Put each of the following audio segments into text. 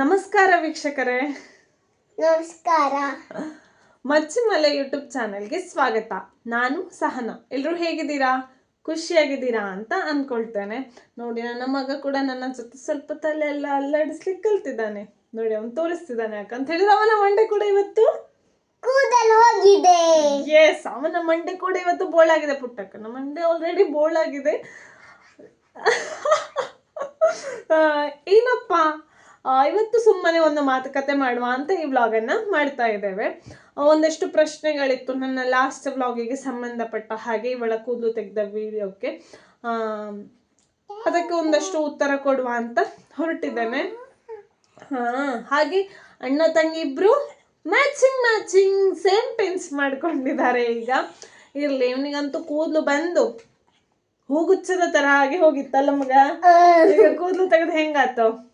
ನಮಸ್ಕಾರ ವೀಕ್ಷಕರೇ. ನಮಸ್ಕಾರ. ಮಚ್ಚಿಮಲೆ ಯೂಟ್ಯೂಬ್ ಚಾನೆಲ್ಗೆ ಸ್ವಾಗತ. ನಾನು ಸಹನ. ಎಲ್ಲರೂ ಹೇಗಿದ್ದೀರಾ? ಖುಷಿಯಾಗಿದ್ದೀರಾ ಅಂತ ಅಂದ್ಕೊಳ್ತೇನೆ ನೋಡಿ ನನ್ನ ಮಗ ಕೂಡ ನನ್ನ ಜೊತೆ ಸ್ವಲ್ಪ ತಲೆ ಎಲ್ಲ ಅಲ್ಲಾಡಿಸ್ಲಿಕ್ಕೆ ಕಲ್ತಿದ್ದಾನೆ. ನೋಡಿ ಅವನು ತೋರಿಸ್ತಿದ್ದಾನೆ ಯಾಕಂತ ಹೇಳಿದ್ರೆ ಅವನ ಮಂಡೆ ಕೂಡ ಇವತ್ತು ಕೂದಲು ಹೋಗಿದೆ. ಎಸ್ ಅವನ ಮಂಡೆ ಕೂಡ ಇವತ್ತು ಬೋಳಾಗಿದೆ ಪುಟ್ಟಕ್ಕನ ಮಂಡೆ ಆಲ್ರೆಡಿ ಬೋಳಾಗಿದೆ. ಏನಪ್ಪಾ? ಇವತ್ತು ಸುಮ್ಮನೆ ಒಂದು ಮಾತುಕತೆ ಮಾಡುವ ಅಂತ ಈ ವ್ಲಾಗನ್ನು ಮಾಡ್ತಾ ಇದ್ದೇವೆ. ಒಂದಷ್ಟು ಪ್ರಶ್ನೆಗಳಿತ್ತು. ನನ್ನ ಲಾಸ್ಟ್ ವ್ಲಾಗಿಗೆ ಸಂಬಂಧಪಟ್ಟ ಹಾಗೆ ಇವಳ ಕೂದಲು ತೆಗೆದ ವಿಡಿಯೋಕ್ಕೆ ಅದಕ್ಕೆ ಒಂದಷ್ಟು ಉತ್ತರ ಕೊಡುವ ಅಂತ ಹೊರಟಿದ್ದೇನೆ. ಹಾ, ಹಾಗೆ ಅಣ್ಣ ತಂಗಿ ಇಬ್ರು ಮ್ಯಾಚಿಂಗ್ ಮ್ಯಾಚಿಂಗ್ ಸೇಮ್ ಪೆನ್ಸ್ ಮಾಡ್ಕೊಂಡಿದ್ದಾರೆ ಈಗ. ಇರ್ಲಿ, ಇವನಿಗಂತೂ ಕೂದಲು ಬಂದು ಹೂಗುಚ್ಚದ ತರ ಹಾಗೆ ಹೋಗಿತ್ತಲ್ಲ ಮಗ? ಈಗ ಕೂದಲು ತೆಗೆದು ಹೆಂಗಾತು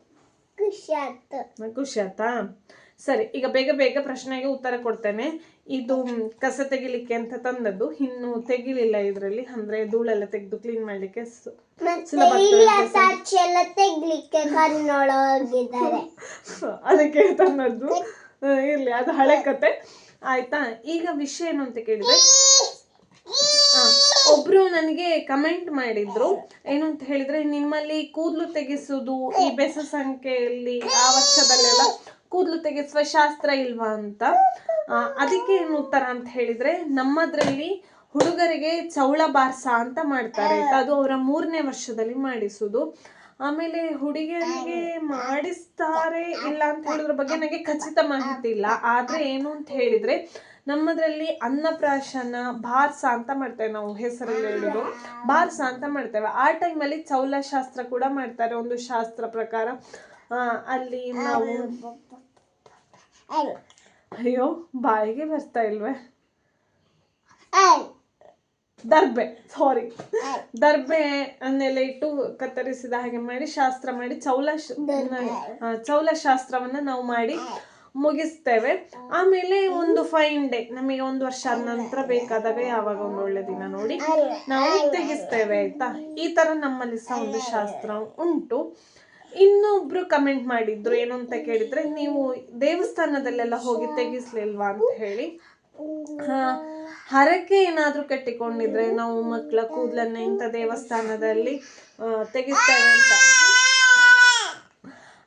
ಖುಷಿ ಆಯ್ತು ಖುಷಿ ಆಯ್ತಾ? ಸರಿ ಈಗ ಬೇಗ ಬೇಗ ಪ್ರಶ್ನೆಗೆ ಉತ್ತರ ಕೊಡ್ತೇನೆ. ಇದು ಕಸ ತೆಗಿಲಿಕ್ಕೆ ಅಂತ ತಂದದ್ದು. ಇನ್ನು ತೆಗಿಲಿಲ್ಲ ಇದರಲ್ಲಿ. ಅಂದ್ರೆ ಧೂಳೆಲ್ಲ ತೆಗೆದು ಕ್ಲೀನ್ ಮಾಡ್ಲಿಕ್ಕೆ ಸು- ಸುಲಭ ಆಗ್ತದೆ ಇಲ್ಲಿ ಕೆಲ್ಸ. ಸಾಕ್ಷಿ ಎಲ್ಲ ತೆಗ್ಲಿಕ್ಕೆ ಕಣ್ಣೊಳಗಿದ್ದಾರೆ. ಅದಕ್ಕೆ ತಂದದ್ದು. ಆ, ಇರ್ಲಿ ಅದು ಹಳೆ ಕತೆ. ಆಯ್ತಾ? ಈಗ ವಿಷಯ ಏನು ಅಂತ ಕೇಳಿದ್ರೆ? ಆ, ಒಬ್ರು ನನಗೆ ಕಮೆಂಟ್ ಮಾಡಿದ್ರು. ಏನು ಅಂತ ಹೇಳಿದ್ರೆ, ನಿಮ್ಮಲ್ಲಿ ಕೂದಲು ತೆಗೆಸೋದು ಈ ಬೆಸ ಸಂಖ್ಯೆಯಲ್ಲಿ ಆ ವರ್ಷದಲ್ಲೆಲ್ಲ ಕೂದಲು ತೆಗೆಸುವ ಶಾಸ್ತ್ರ ಇಲ್ವಾ ಅಂತ. ಅದಕ್ಕೆ ಏನು ಉತ್ತರ ಅಂತ ಹೇಳಿದ್ರೆ, ನಮ್ಮದ್ರಲ್ಲಿ ಹುಡುಗರಿಗೆ ಚೌಳ ಬಾರ್ಸ ಅಂತ ಮಾಡ್ತಾರೆ. ಅದು ಅವರ ಮೂರನೇ ವರ್ಷದಲ್ಲಿ ಮಾಡಿಸುದು. ಆಮೇಲೆ ಹುಡುಗಿಯರಿಗೆ ಮಾಡಿಸ್ತಾರೆ ಇಲ್ಲ ಅಂತ ಹೇಳಿದ್ರ ಬಗ್ಗೆ ನನಗೆ ಖಚಿತ ಮಾಹಿತಿ ಇಲ್ಲ. ಆದ್ರೆ ಏನು ಅಂತ ಹೇಳಿದ್ರೆ ನಮ್ಮದ್ರಲ್ಲಿ ಅನ್ನಪ್ರಾಶನ ಬಾರ್ಸ ಅಂತ ಮಾಡ್ತೇವೆ ನಾವು ಹೆಸರಲ್ಲಿ ಹೇಳೋದು. ಬಾರ್ಸ ಅಂತ ಮಾಡ್ತೇವೆ. ಆ ಟೈಮಲ್ಲಿ ಚೌಲ ಶಾಸ್ತ್ರ ಕೂಡ ಮಾಡ್ತಾರೆ ಒಂದು ಶಾಸ್ತ್ರ ಪ್ರಕಾರ. ಅಲ್ಲಿ ನಾವು ಅಯ್ಯೋ ಬಾಯಿಗೆ ಬರ್ತಾ ಇಲ್ವೇ? ದರ್ಬೆ ಸಾರಿ ದರ್ಬೆ ಅನ್ನೆಲ್ಲ ಇಟ್ಟು ಕತ್ತರಿಸಿದ ಹಾಗೆ ಮಾಡಿ ಶಾಸ್ತ್ರ ಮಾಡಿ ಚೌಲ ಚೌಲ ಶಾಸ್ತ್ರವನ್ನ ನಾವು ಮಾಡಿ ಮುಗಿಸ್ತೇವೆ. ಆಮೇಲೆ ಒಂದು ಫೈನ್ ಡೇ ನಮಗೆ ಒಂದು ವರ್ಷ ನಂತರ ಬೇಕಾದಾಗ ಯಾವಾಗ ಒಂದು ಒಳ್ಳೆ ದಿನ ನೋಡಿ ನಾವು ತೆಗಿಸ್ತೇವೆ ಆಯ್ತಾ? ಈ ತರ ನಮ್ಮಲ್ಲಿ ಸಹ ಒಂದು ಶಾಸ್ತ್ರ ಉಂಟು. ಇನ್ನೊಬ್ರು ಕಮೆಂಟ್ ಮಾಡಿದ್ರು ಏನು ಅಂತ ಕೇಳಿದ್ರೆ ನೀವು ದೇವಸ್ಥಾನದಲ್ಲೆಲ್ಲ ಹೋಗಿ ತೆಗಿಸ್ಲಿಲ್ವಾ ಅಂತ ಹೇಳಿ. ಹರಕೆ ಏನಾದ್ರೂ ಕಟ್ಟಿಕೊಂಡಿದ್ರೆ ನಾವು ಮಕ್ಕಳ ಕೂದಲನ್ನ ಇಂಥ ದೇವಸ್ಥಾನದಲ್ಲಿ ತೆಗಿಸ್ತೇವೆ ಅಂತ.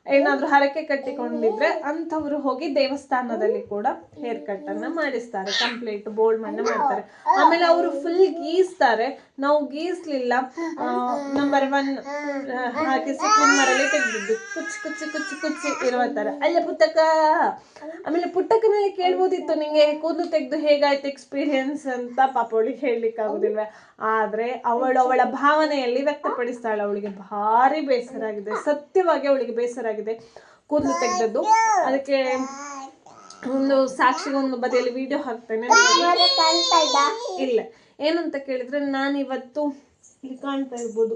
ಏನಾದ್ರೂ ಹರಕೆ ಕಟ್ಟಿಕೊಂಡಿದ್ರೆ ಅಂತವ್ರು ಹೋಗಿ ದೇವಸ್ಥಾನದಲ್ಲಿ ಕೂಡ ಹೇರ್ ಕಟ್ ಅನ್ನ ಮಾಡಿಸ್ತಾರೆ ಕಂಪ್ಲೀಟ್ ಬೋಲ್ಡ್ ಮನ್ನ ಮಾಡ್ತಾರೆ. ಆಮೇಲೆ ಅವರು ಫುಲ್ ಗೀಸ್ತಾರೆ. ನಾವು ಗೀಸ್ಲಿಲ್ಲ ನಂಬರ್ ಒನ್ ಹಾಕಿ ಸಿಕ್ಕಿನ ಮರಳಿ ತೆಗೆದಿದ್ದು. ಕುಚ್ಚಿ ಕುಚ್ಚಿ ಕುಚ್ಚಿ ಕುಚ್ಚಿ ಇರುವ ಅಲ್ಲ ಪುಟ್ಟಕ ಆಮೇಲೆ ಪುಟ್ಟಕನಲ್ಲಿ ಕೇಳ್ಬೋದಿತ್ತು ನಿಂಗೆ ಕೂದಲು ತೆಗೆದು ಹೇಗಾಯ್ತು ಎಕ್ಸ್ಪೀರಿಯನ್ಸ್ ಅಂತ ಪಾಪ ಅವಳಿಗೆ ಹೇಳಲಿಕ್ಕೆ ಆಗುದಿಲ್ಲ ಆದ್ರೆ ಅವಳು ಅವಳ ಭಾವನೆಯಲ್ಲಿ ವ್ಯಕ್ತಪಡಿಸ್ತಾಳೆ. ಅವಳಿಗೆ ಭಾರಿ ಬೇಸರ ಆಗಿದೆ. ಸತ್ಯವಾಗಿ ಅವಳಿಗೆ ಬೇಸರ ಆಗಿದೆ. ಕೂದಲು ತೆಗೆದದ್ದು. ಅದಕ್ಕೆ ಒಂದು ಸಾಕ್ಷಿಗೆ ಒಂದು ಬದಿಯಲ್ಲಿ ವಿಡಿಯೋ ಹಾಕ್ತೇನೆ. ಇಲ್ಲ ಏನಂತ ಕೇಳಿದ್ರೆ ನಾನು ಇವತ್ತು ಇಲ್ಲಿ ಕಾಣ್ತಾ ಇರ್ಬೋದು.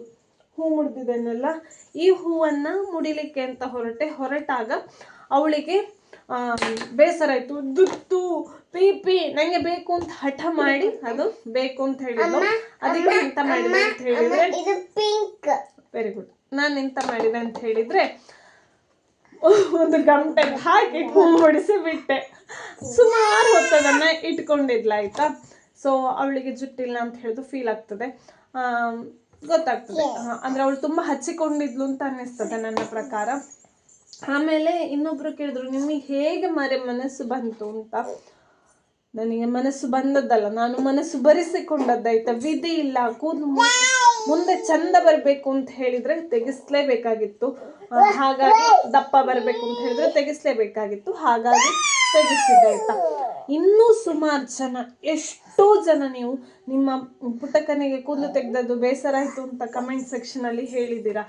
ಹೂ ಮುಡ್ದಿದ್ದೇನಲ್ಲ ಈ ಹೂವನ್ನು ಮುಡಿಲಿಕ್ಕೆ ಅಂತ ಹೊರಟೆ. ಹೊರಟಾಗ ಅವಳಿಗೆ ಆ, ಬೇಸರ ಆಯ್ತು. ದುತ್ತು ಪಿಪಿ ನನಗೆ ನಂಗೆ ಬೇಕು ಅಂತ ಹಠ ಮಾಡಿ ಅದು ಬೇಕು ಅಂತ ಹೇಳಿದ್ರು ಅದಕ್ಕೆ ಎಂತ ಮಾಡಿದೆ ಅಂತ ಹೇಳಿದ್ರೆ ವೆರಿ ಗುಡ್ ನಾನು ಎಂತ ಮಾಡಿದೆ ಅಂತ ಹೇಳಿದ್ರೆ ಒಂದು ಗಂಟೆ ಹಾಕಿ ಹೂ ಹೊಡಿಸಿ ಬಿಟ್ಟೆ ಸುಮಾರು ಹೊತ್ತದನ್ನ ಇಟ್ಕೊಂಡಿದ್ಲ ಆಯ್ತಾ? ಸೊ ಅವಳಿಗೆ ಜುಟ್ಟಿಲ್ಲ ಅಂತ ಹೇಳಿದು ಫೀಲ್ ಆಗ್ತದೆ. ಗೊತ್ತಾಗ್ತದೆ. ಅಂದ್ರೆ ಅವಳು ತುಂಬಾ ಹಚ್ಚಿಕೊಂಡಿದ್ಲು ಅಂತ ಅನ್ನಿಸ್ತದೆ ನನ್ನ ಪ್ರಕಾರ. ಆಮೇಲೆ ಇನ್ನೊಬ್ರು ಕೇಳಿದ್ರು ನಿಮಗೆ ಹೇಗೆ ಮರೆ ಮನಸ್ಸು ಬಂತು ಅಂತ? ನನಗೆ ಮನಸ್ಸು ಬಂದದ್ದಲ್ಲ ನಾನು ಮನಸ್ಸು ಬರೆಸಿಕೊಂಡದ್ದಾಯ್ತಾ? ವಿಧಿ ಇಲ್ಲ ಕೂದಲು ಮುಂದೆ ಚಂದ ಬರಬೇಕು ಅಂತ ಹೇಳಿದ್ರೆ ತೆಗಿಸ್ಲೇಬೇಕಾಗಿತ್ತು. ಹಾಗಾಗಿ ದಪ್ಪ ಬರಬೇಕು ಅಂತ ಹೇಳಿದ್ರೆ ತೆಗಿಸ್ಲೇಬೇಕಾಗಿತ್ತು. ಹಾಗಾಗಿ ತೆಗಿಸಿದೆ ಆಯ್ತಾ ಇನ್ನೂ ಸುಮಾರು ಜನ, ಎಷ್ಟೋ ಜನ ನೀವು ನಿಮ್ಮ ಪುಟಕನೆಗೆ ಕೂದಲು ತೆಗೆದದ್ದು ಬೇಸರ ಆಯ್ತು ಅಂತ ಕಮೆಂಟ್ ಸೆಕ್ಷನ್ ಅಲ್ಲಿ ಹೇಳಿದ್ದೀರಾ.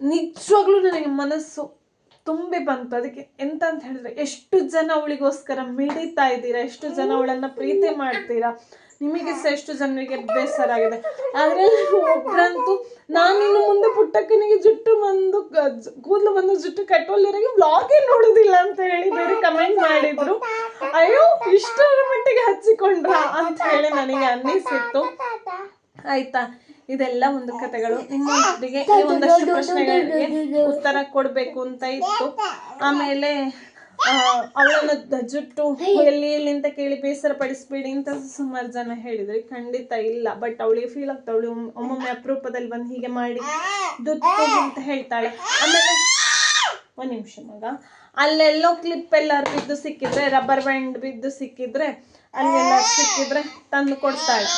ನಿಜವಾಗ್ಲೂ ನನಗೆ ಮನಸ್ಸು ತುಂಬಿ ಬಂತು. ಅದಕ್ಕೆ ಎಂತ ಅಂತ ಹೇಳಿದ್ರೆ, ಎಷ್ಟು ಜನ ಅವಳಿಗೋಸ್ಕರ ಮಿಡಿತಾ ಇದ್ದೀರಾ? ಎಷ್ಟು ಜನ ಅವಳನ್ನ ಪ್ರೀತಿ ಮಾಡ್ತೀರಾ? ನಿಮಗೆ ಸಹ ಎಷ್ಟು ಜನರಿಗೆ ಬೇಸರ ಆಗಿದೆ. ಆದ್ರೆ ಒಬ್ರಂತೂ ನಾನಿನ್ನು ಮುಂದೆ ಪುಟ್ಟಕ್ಕನಿಗೆ ಜುಟ್ಟು ಬಂದು ಕೂದಲು ಬಂದು ಜುಟ್ಟು ಕಟ್ಟೋಲ್ಲಿರಿಗೆ ವ್ಲಾಗೇ ನೋಡೋದಿಲ್ಲ ಅಂತ ಹೇಳಿ ಬೇರೆ ಕಮೆಂಟ್ ಮಾಡಿದ್ರು. ಅಯ್ಯೋ, ಇಷ್ಟರ ಮಟ್ಟಿಗೆ ಹಚ್ಚಿಕೊಂಡ್ರ ಅಂತ ಹೇಳಿ ನನಗೆ ಅನ್ನಿಸಿತ್ತು. ಆಯ್ತಾ? ಇದೆಲ್ಲ ಒಂದು ಕಥೆಗಳು. ನಿಮ್ಮೊಂದಿಗೆ ಒಂದಷ್ಟು ಪ್ರಶ್ನೆಗಳಿಗೆ ಉತ್ತರ ಕೊಡಬೇಕು ಅಂತ ಇತ್ತು. ಆಮೇಲೆ ಅವಳನ್ನ ದಜ್ಜಿಟ್ಟು ಜುಟ್ಟು ಎಲ್ಲಿ ಎಲ್ಲಿ ಅಂತ ಕೇಳಿ ಬೇಸರ ಪಡಿಸ್ಬೇಡಿ ಅಂತ ಸುಮಾರು ಜನ ಹೇಳಿದ್ರೆ. ಖಂಡಿತ ಇಲ್ಲ ಬಟ್ ಅವಳಿಗೆ ಫೀಲ್ ಆಗ್ತಾ ಅವಳು ಒಮ್ಮೊಮ್ಮೆ ಅಪರೂಪದಲ್ಲಿ ಬಂದು ಹೀಗೆ ಮಾಡಿ ದುತ್ತು ಅಂತ ಹೇಳ್ತಾಳೆ. ಆಮೇಲೆ ಒಂದ್ ನಿಮಿಷ ಮಗ. ಅಲ್ಲೆಲ್ಲೋ ಕ್ಲಿಪ್ ಎಲ್ಲಾರು ಬಿದ್ದು ಸಿಕ್ಕಿದ್ರೆ ರಬ್ಬರ್ ಬ್ಯಾಂಡ್ ಬಿದ್ದು ಸಿಕ್ಕಿದ್ರೆ ಅಲ್ಲೆಲ್ಲ ಸಿಕ್ಕಿದ್ರೆ ತಂದು ಕೊಡ್ತಾಳೆ.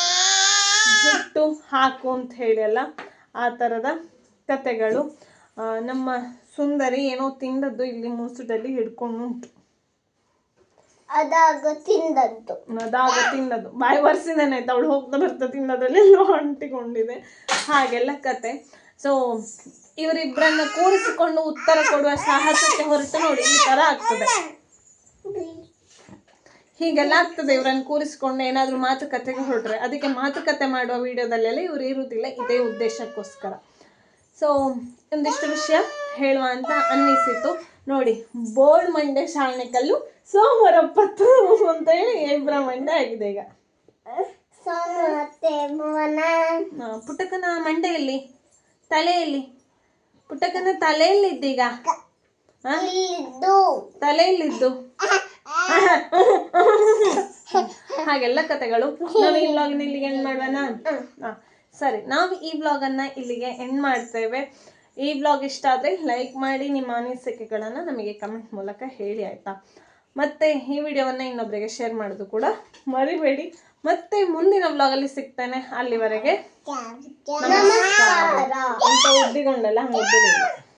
ಜುಟ್ಟು ಹಾಕು ಅಂತ ಹೇಳಿ ಅಲ್ಲ ಆ ಥರದ ಕತೆಗಳು. ನಮ್ಮ ಸುಂದರಿ ಏನೋ ತಿಂದದ್ದು ಇಲ್ಲಿ ಮುಸುಡಲ್ಲಿ ಹಿಡ್ಕೊಂಡು ಉಂಟು. ಅದಾಗ ತಿಂದದ್ದು. ಅದಾಗ ತಿನ್ನದು ಬಾಯಿ ಒರೆಸಿದಾನೆ ಆಯ್ತು. ಅವಳು ಹೋಗ್ತಾ ಬರ್ತಾ ತಿನ್ನೋದ್ರಲ್ಲಿ ಎಲ್ಲೋ ಅಂಟಿಕೊಂಡಿದೆ. ಹಾಗೆಲ್ಲ ಕತೆ. ಸೊ ಇವರಿಬ್ಬರನ್ನ ಕೂರಿಸಿಕೊಂಡು ಉತ್ತರ ಕೊಡುವ ಸಾಹಸಕ್ಕೆ ಹೊರತು ನೋಡಿ ಈ ತರ ಆಗ್ತದೆ. ಹೀಗೆಲ್ಲ ಆಗ್ತದೆ. ಇವರನ್ನು ಕೂರಿಸಿಕೊಂಡು ಏನಾದರೂ ಮಾತುಕತೆಗೆ ಹೊರಟ್ರೆ. ಅದಕ್ಕೆ ಮಾತುಕತೆ ಮಾಡುವ ವಿಡಿಯೋದಲ್ಲೆಲ್ಲ ಇವರು ಇರುವುದಿಲ್ಲ. ಇದೇ ಉದ್ದೇಶಕ್ಕೋಸ್ಕರ. ಸೊ ಒಂದಿಷ್ಟು ವಿಷಯ. ಹೇಳುವ ಅಂತ ಅನ್ನಿಸಿತು. ನೋಡಿ ಬೋರ್ಡ್ ಮಂಡೆ ಶಾಣಕಲ್ಲು ಸೋಮವಾರ ಪತ್ತು ಅಂತ ಹೇಳಿ ಇಬ್ಬರ ಮಂಡೆ ಆಗಿದೆ ಈಗ. ಪುಟಕನ ಮಂಡೆಯಲ್ಲಿ ತಲೆಯಲ್ಲಿ ಪುಟಕನ ತಲೆಯಲ್ಲಿದ್ದೀಗ? ತಲೆಯಲ್ಲಿದ್ದು. ಹಾಗೆಲ್ಲ ಕತೆಗಳು ನಾವು ಈ ಬ್ಲಾಗ್ನ ಇಲ್ಲಿಗೆ ಎಂಡ್ ಮಾಡುವನ ಸರಿ. ನಾವು ಈ ವ್ಲಾಗನ್ನ ಇಲ್ಲಿಗೆ ಎಂಡ್ ಮಾಡ್ತೇವೆ. ಈ ವ್ಲಾಗ್ ಇಷ್ಟ ಆದರೆ ಲೈಕ್ ಮಾಡಿ ನಿಮ್ಮ ಅನಿಸಿಕೆಗಳನ್ನು ನಮಗೆ ಕಮೆಂಟ್ ಮೂಲಕ ಹೇಳಿ ಆಯಿತಾ? ಮತ್ತೆ ಈ ವಿಡಿಯೋವನ್ನು ಇನ್ನೊಬ್ಬರಿಗೆ ಶೇರ್ ಮಾಡೋದು ಕೂಡ ಮರಿಬೇಡಿ. ಮತ್ತೆ ಮುಂದಿನ ವ್ಲಾಗಲ್ಲಿ ಸಿಗ್ತೇನೆ. ಅಲ್ಲಿವರೆಗೆ ಉದ್ದಿಗೊಂಡಲ್ಲ ಹಂಗೆ